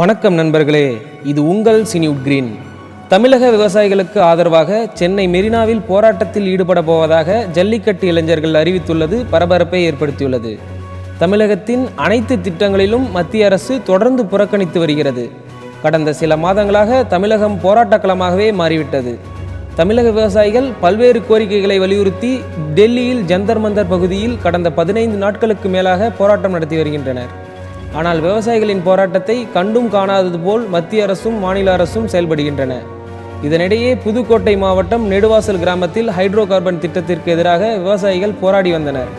வணக்கம் நண்பர்களே இது உங்கள் சினிவுட் கிரீன். தமிழக விவசாயிகளுக்கு ஆதரவாக சென்னை மெரினாவில் போராட்டத்தில் ஈடுபட போவதாக ஜல்லிக்கட்டு இளைஞர்கள் அறிவித்துள்ளது பரபரப்பை ஏற்படுத்தியுள்ளது. தமிழகத்தின் அனைத்து திட்டங்களிலும் மத்திய அரசு தொடர்ந்து புறக்கணித்து வருகிறது. கடந்த சில மாதங்களாக தமிழகம் போராட்டக்களமாகவே மாறிவிட்டது. தமிழக விவசாயிகள் பல்வேறு கோரிக்கைகளை வலியுறுத்தி டெல்லியில் ஜந்தர் மந்தர் பகுதியில் கடந்த பதினைந்து நாட்களுக்கு மேலாக போராட்டம் நடத்தி வருகின்றனர். ஆனால் விவசாயிகளின் போராட்டத்தை கண்டும் காணாதது போல் மத்திய அரசும் மாநில அரசும் செயல்படுகின்றன. இதனிடையே புதுக்கோட்டை மாவட்டம் நெடுவாசல் கிராமத்தில் ஹைட்ரோ கார்பன் திட்டத்திற்கு எதிராக விவசாயிகள் போராடி வந்தனர்.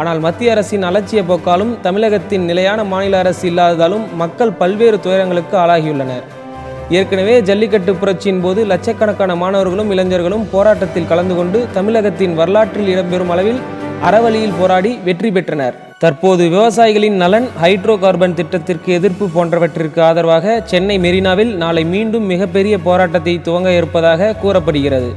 ஆனால் மத்திய அரசின் அலட்சிய போக்காலும் தமிழகத்தின் நிலையான மாநில அரசு இல்லாததாலும் மக்கள் பல்வேறு துயரங்களுக்கு ஆளாகியுள்ளனர். ஏற்கனவே ஜல்லிக்கட்டு புரட்சியின் போது லட்சக்கணக்கான மாணவர்களும் இளைஞர்களும் போராட்டத்தில் கலந்து கொண்டு தமிழகத்தின் வரலாற்றில் இடம்பெறும் அளவில் அறவழியில் போராடி வெற்றி பெற்றனர். தற்போது விவசாயிகளின் நலன் ஹைட்ரோ கார்பன் திட்டத்திற்கு எதிர்ப்பு போன்றவற்றிற்கு ஆதரவாக சென்னை மெரினாவில் நாளை மீண்டும் மிகப்பெரிய போராட்டத்தை துவங்க இருப்பதாக கூறப்படுகிறது.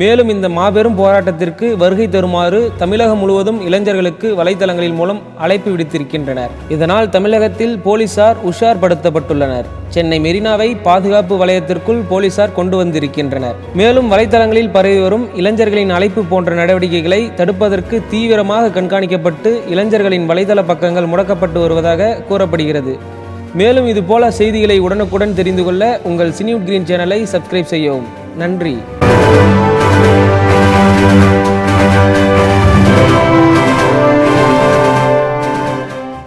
மேலும் இந்த மாபெரும் போராட்டத்திற்கு வருகை தருமாறு தமிழகம் முழுவதும் இளைஞர்களுக்கு வலைதளங்களின் மூலம் அழைப்பு விடுத்திருக்கின்றனர். இதனால் தமிழகத்தில் போலீசார் உஷார்படுத்தப்பட்டுள்ளனர். சென்னை மெரினாவை பாதுகாப்பு வலயத்திற்குள் போலீசார் கொண்டு வந்திருக்கின்றனர். மேலும் வலைதளங்களில் பரவி வரும் இளைஞர்களின் அழைப்பு போன்ற நடவடிக்கைகளை தடுப்பதற்கு தீவிரமாக கண்காணிக்கப்பட்டு இளைஞர்களின் வலைதள பக்கங்கள் முடக்கப்பட்டு வருவதாக கூறப்படுகிறது. மேலும் இதுபோல செய்திகளை உடனுக்குடன் தெரிந்து கொள்ள உங்கள் சினியூட் கிரீன் சேனலை சப்ஸ்கிரைப் செய்யவும். நன்றி. Thank you.